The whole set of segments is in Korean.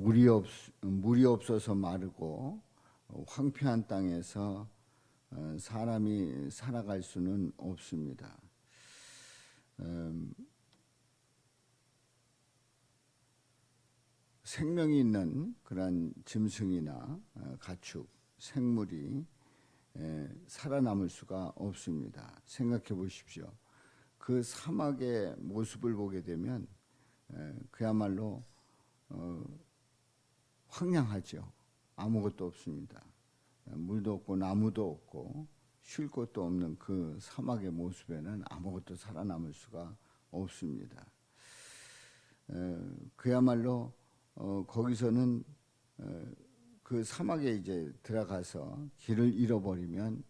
물이 없 물이 없어서 마르고 어, 황폐한 땅에서 어, 사람이 살아갈 수는 없습니다. 음, 생명이 있는 그러한 짐승이나 어, 가축, 생물이 에, 살아남을 수가 없습니다. 생각해 보십시오. 그 사막의 모습을 보게 되면 에, 그야말로 어, 황량하죠. 아무것도 없습니다. 물도 없고 나무도 없고 쉴 곳도 없는 그 사막의 모습에는 아무것도 살아남을 수가 없습니다. 에, 그야말로 어, 거기서는 어, 그 사막에 이제 들어가서 길을 잃어버리면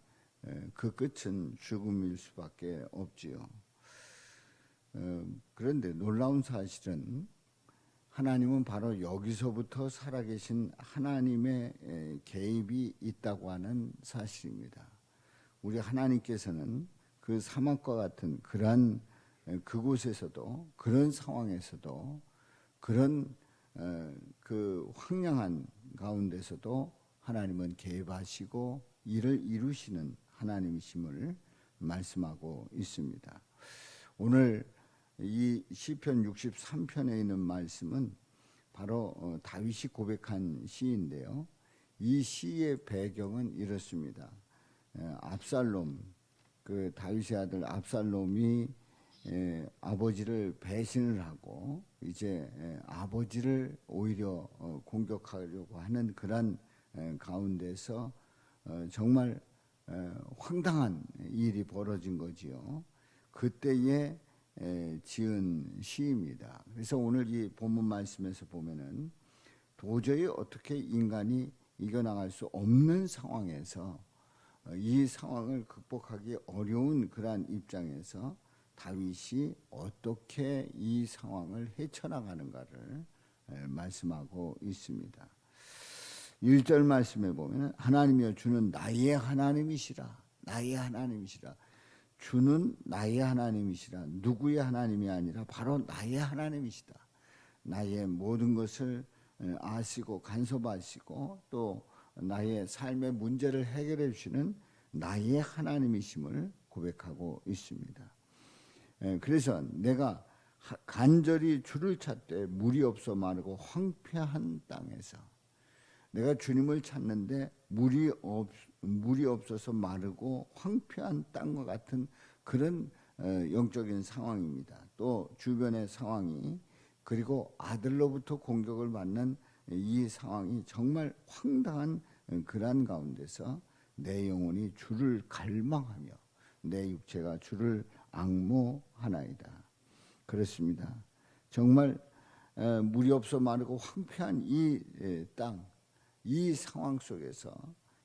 에, 그 끝은 죽음일 수밖에 없지요. 어, 그런데 놀라운 사실은 하나님은 바로 여기서부터 살아계신 하나님의 에, 개입이 있다고 하는 사실입니다. 우리 하나님께서는 그 사막과 같은 그러한 에, 그곳에서도 그런 상황에서도 그런 어, 그 황량한 가운데서도 하나님은 개입하시고 일을 이루시는 하나님이심을 말씀하고 있습니다. 오늘 이 시편 63편에 있는 말씀은 바로 어, 다윗이 고백한 시인데요. 이 시의 배경은 이렇습니다. 에, 압살롬 그 다윗의 아들 압살롬이 에, 아버지를 배신을 하고 이제 에, 아버지를 오히려 어, 공격하려고 하는 그런 에, 가운데서 어, 정말 에, 황당한 일이 벌어진 거지요. 그때에 에, 지은 시입니다. 그래서 오늘 이 본문 말씀에서 보면은 도저히 어떻게 인간이 이겨나갈 수 없는 상황에서 어, 이 상황을 극복하기 어려운 그러한 입장에서 다윗이 어떻게 이 상황을 헤쳐나가는가를 에, 말씀하고 있습니다. 1절 말씀에 보면 하나님이여 주는 나의 하나님이시라 나의 하나님이시라 주는 나의 하나님이시라 누구의 하나님이 아니라 바로 나의 하나님이시다 나의 모든 것을 에, 아시고 간섭하시고 또 나의 삶의 문제를 해결해 주시는 나의 하나님이심을 고백하고 있습니다. 예, 그래서 내가 하- 간절히 주를 찾되 물이 없어 마르고 황폐한 땅에서 내가 주님을 찾는데 물이 없 물이 없어서 마르고 황폐한 땅과 같은 그런 어, 영적인 상황입니다. 또 주변의 상황이 그리고 아들로부터 공격을 받는 이 상황이 정말 황당한 어, 그러한 가운데서 내 영혼이 주를 갈망하며 내 육체가 주를 악모하나이다. 그렇습니다. 정말 에, 물이 없어 마르고 황폐한 이 에, 땅, 이 상황 속에서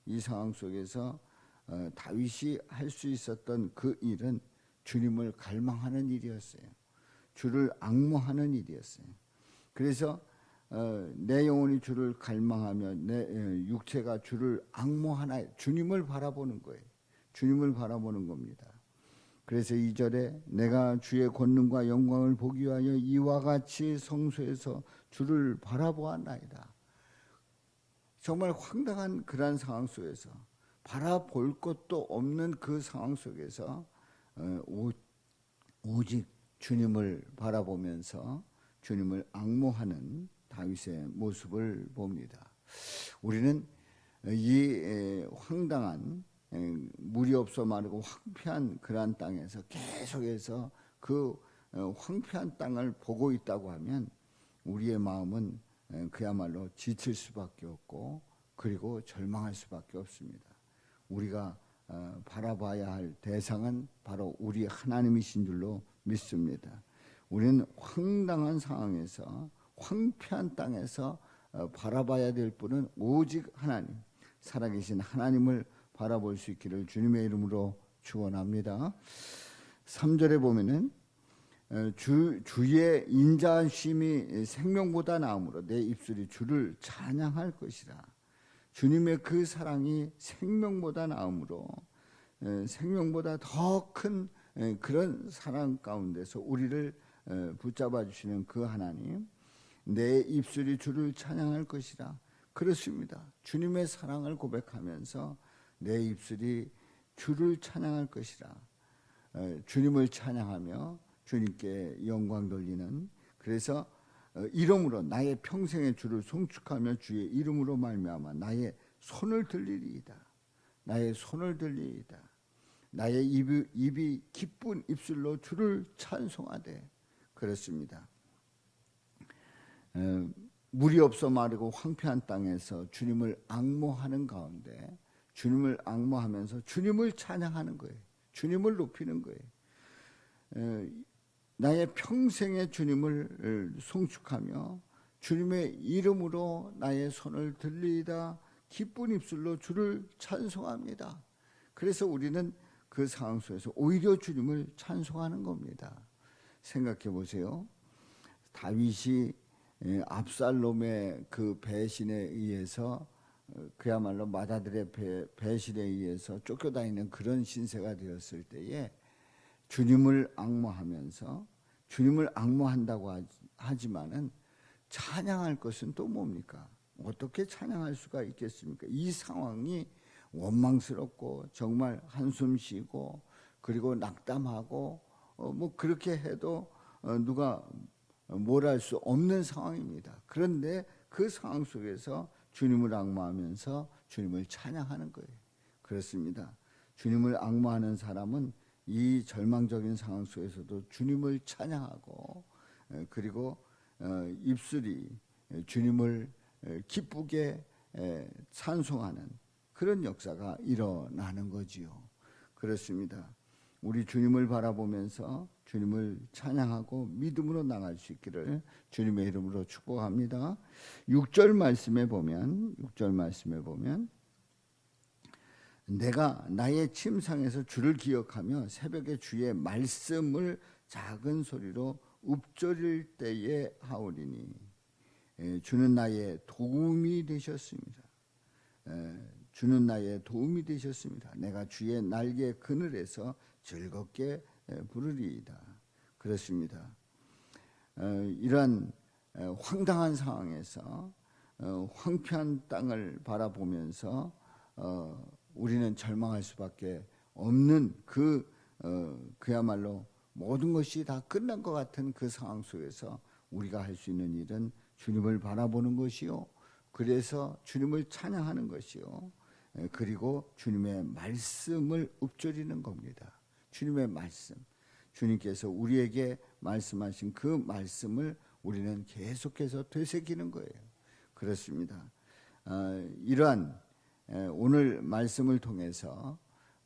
이 상황 속에서 어, 다윗이 할 수 있었던 그 일은 주님을 갈망하는 일이었어요. 주를 악모하는 일이었어요. 그래서 어, 내 영혼이 주를 갈망하며 내 에, 육체가 주를 악모하나 주님을 바라보는 거예요. 주님을 바라보는 겁니다. 그래서 이절에 내가 주의 권능과 영광을 보기 위하여 이와 같이 성소에서 주를 바라보았나이다. 정말 황당한 그러한 상황 속에서 바라볼 것도 없는 그 상황 속에서 어, 오- 오직 주님을 바라보면서 주님을 악모하는 다윗의 모습을 봅니다. 우리는 이 에, 황당한 에, 물이 없어 마르고 황폐한 그러한 땅에서 계속해서 그 어, 황폐한 땅을 보고 있다고 하면 우리의 마음은 에, 그야말로 지칠 수밖에 없고 그리고 절망할 수밖에 없습니다. 우리가 어, 바라봐야 할 대상은 바로 우리 하나님이신 줄로 믿습니다. 우리는 황당한 상황에서 황폐한 땅에서 어, 바라봐야 될 분은 오직 하나님, 살아계신 하나님을 바라볼 수 있기를 주님의 이름으로 축원합니다. 3절에 보면은 어, 주 주의 인자심이 생명보다 나음으로 내 입술이 주를 찬양할 것이라. 주님의 그 사랑이 생명보다 나음으로 에, 생명보다 더 큰 그런 사랑 가운데서 우리를 에, 붙잡아 주시는 그 하나님 내 입술이 주를 찬양할 것이라. 그렇습니다. 주님의 사랑을 고백하면서 내 입술이 주를 찬양할 것이라. 어, 주님을 찬양하며 주님께 영광 돌리는 그래서 어, 이름으로 나의 평생의 주를 송축하며 주의 이름으로 말미암아 나의 손을 들리리이다. 나의 손을 들리이다. 나의 입이, 입이 기쁜 입술로 주를 찬송하되 그렇습니다. 어, 물이 없어 마르고 황폐한 땅에서 주님을 악모하는 가운데 주님을 악모하면서 주님을 찬양하는 거예요. 주님을 높이는 거예요. 에, 나의 평생의 주님을 송축하며 주님의 이름으로 나의 손을 들리다 기쁜 입술로 주를 찬송합니다. 그래서 우리는 그 상황 속에서 오히려 주님을 찬송하는 겁니다. 생각해 보세요. 다윗이 예, 압살롬의 그 배신에 의해서 어, 그야말로 마다들의 배, 배신에 의해서 쫓겨다니는 그런 신세가 되었을 때에 주님을 악모하면서 주님을 악모한다고 하지만은 찬양할 것은 또 뭡니까? 어떻게 찬양할 수가 있겠습니까? 이 상황이 원망스럽고 정말 한숨 쉬고 그리고 낙담하고 어, 뭐 그렇게 해도 어, 누가 뭘 할 수 없는 상황입니다. 그런데 그 상황 속에서 주님을 악마하면서 주님을 찬양하는 거예요. 그렇습니다. 주님을 악마하는 사람은 이 절망적인 상황 속에서도 주님을 찬양하고 그리고 어, 입술이 주님을 기쁘게 찬송하는 그런 역사가 일어나는 거지요. 그렇습니다. 우리 주님을 바라보면서 주님을 찬양하고 믿음으로 나갈 수 있기를 주님의 이름으로 축복합니다. 6절 말씀에 보면 6절 말씀에 보면 내가 나의 침상에서 주를 기억하며 새벽에 주의 말씀을 작은 소리로 읊조릴 때에 하오리니 주는 나의 도움이 되셨습니다. 주는 나의 도움이 되셨습니다. 내가 주의 날개 그늘에서 즐겁게 부르리이다. 그렇습니다. 어, 이러한 황당한 상황에서 어, 황폐한 땅을 바라보면서 어, 우리는 절망할 수밖에 없는 그 그야말로 모든 것이 다 끝난 것 같은 그 상황 속에서 우리가 할 수 있는 일은 주님을 바라보는 것이요. 그래서 주님을 찬양하는 것이요. 그리고 주님의 말씀을 읊조리는 겁니다. 주님의 말씀. 주님께서 우리에게 말씀하신 그 말씀을 우리는 계속해서 되새기는 거예요. 그렇습니다. 어, 이러한 오늘 말씀을 통해서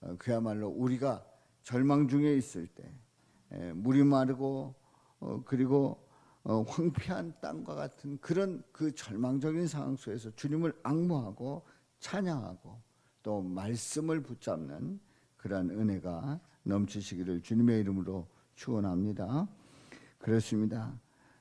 어, 그야말로 우리가 절망 중에 있을 때 물이 마르고 어, 그리고 황폐한 땅과 같은 그런 그 절망적인 상황 속에서 주님을 악무하고 찬양하고 또 말씀을 붙잡는 그러한 은혜가 넘치시기를 주님의 이름으로 축원합니다. 그렇습니다.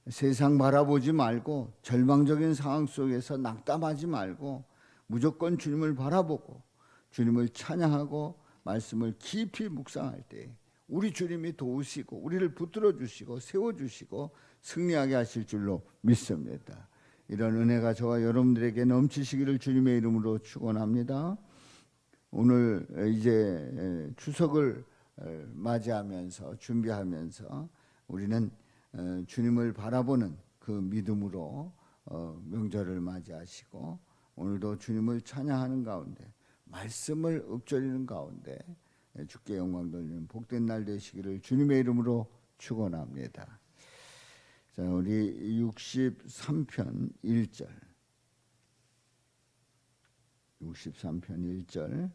세상 바라보지 말고 절망적인 상황 속에서 낙담하지 말고 무조건 주님을 바라보고 주님을 찬양하고 말씀을 깊이 묵상할 때 우리 주님이 도우시고 우리를 붙들어 주시고 세워 주시고 승리하게 하실 줄로 믿습니다. 이런 은혜가 저와 여러분들에게 넘치시기를 주님의 이름으로 축원합니다. 오늘 이제 추석을 맞이하면서 준비하면서 우리는 어, 주님을 바라보는 그 믿음으로 어, 명절을 맞이하시고 오늘도 주님을 찬양하는 가운데 말씀을 읊조리는 가운데 주께 영광 돌리는 복된 날 되시기를 주님의 이름으로 축원합니다. 자, 우리 63편 1절. 63편 1절.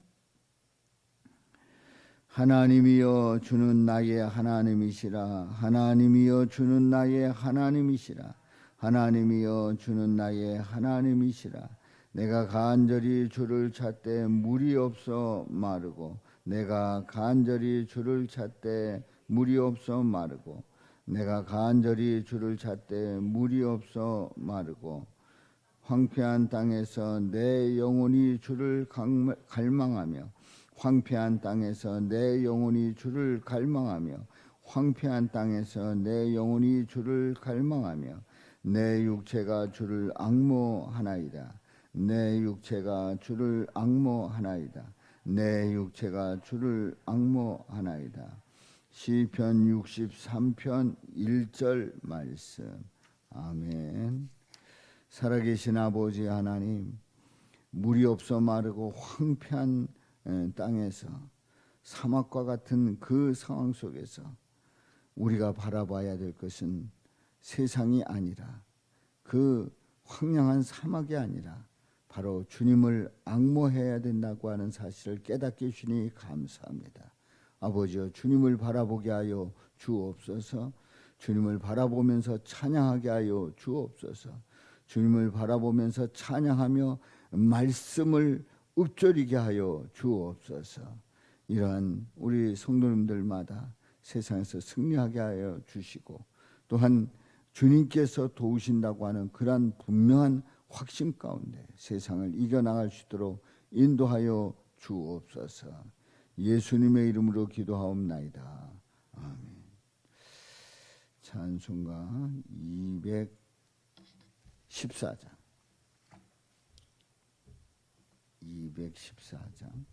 하나님이여 주는 나의 하나님이시라. 하나님이여 주는 나의 하나님이시라. 하나님이여 주는 나의 하나님이시라 내가 간절히 주를 찾되 물이 없어 마르고 내가 간절히 주를 찾되 물이 없어 마르고 내가 간절히 주를 찾되 물이 없어 마르고 황폐한 땅에서 내 영혼이 주를 갈망하며 황폐한 땅에서 내 영혼이 주를 갈망하며 황폐한 땅에서 내 영혼이 주를 갈망하며 내 육체가 주를 악모하나이다. 내 육체가 주를 악모하나이다. 내 육체가 주를 악모하나이다. 시편 63편 1절 말씀. 아멘. 살아계신 아버지 하나님, 물이 없어 마르고 황폐한 에, 땅에서 사막과 같은 그 상황 속에서 우리가 바라봐야 될 것은 세상이 아니라 그 황량한 사막이 아니라 바로 주님을 악모해야 된다고 하는 사실을 깨닫게 주니 감사합니다. 아버지여 주님을 바라보게 하여 주옵소서. 주님을 바라보면서 찬양하게 하여 주옵소서. 주님을 바라보면서 찬양하며 말씀을 읊조리게 하여 주옵소서. 이러한 우리 성도님들마다 세상에서 승리하게 하여 주시고 또한 주님께서 도우신다고 하는 그러한 분명한 확신 가운데 세상을 이겨나갈 수 있도록 인도하여 주옵소서. 예수님의 이름으로 기도하옵나이다. 아멘. 찬송가 214장 214장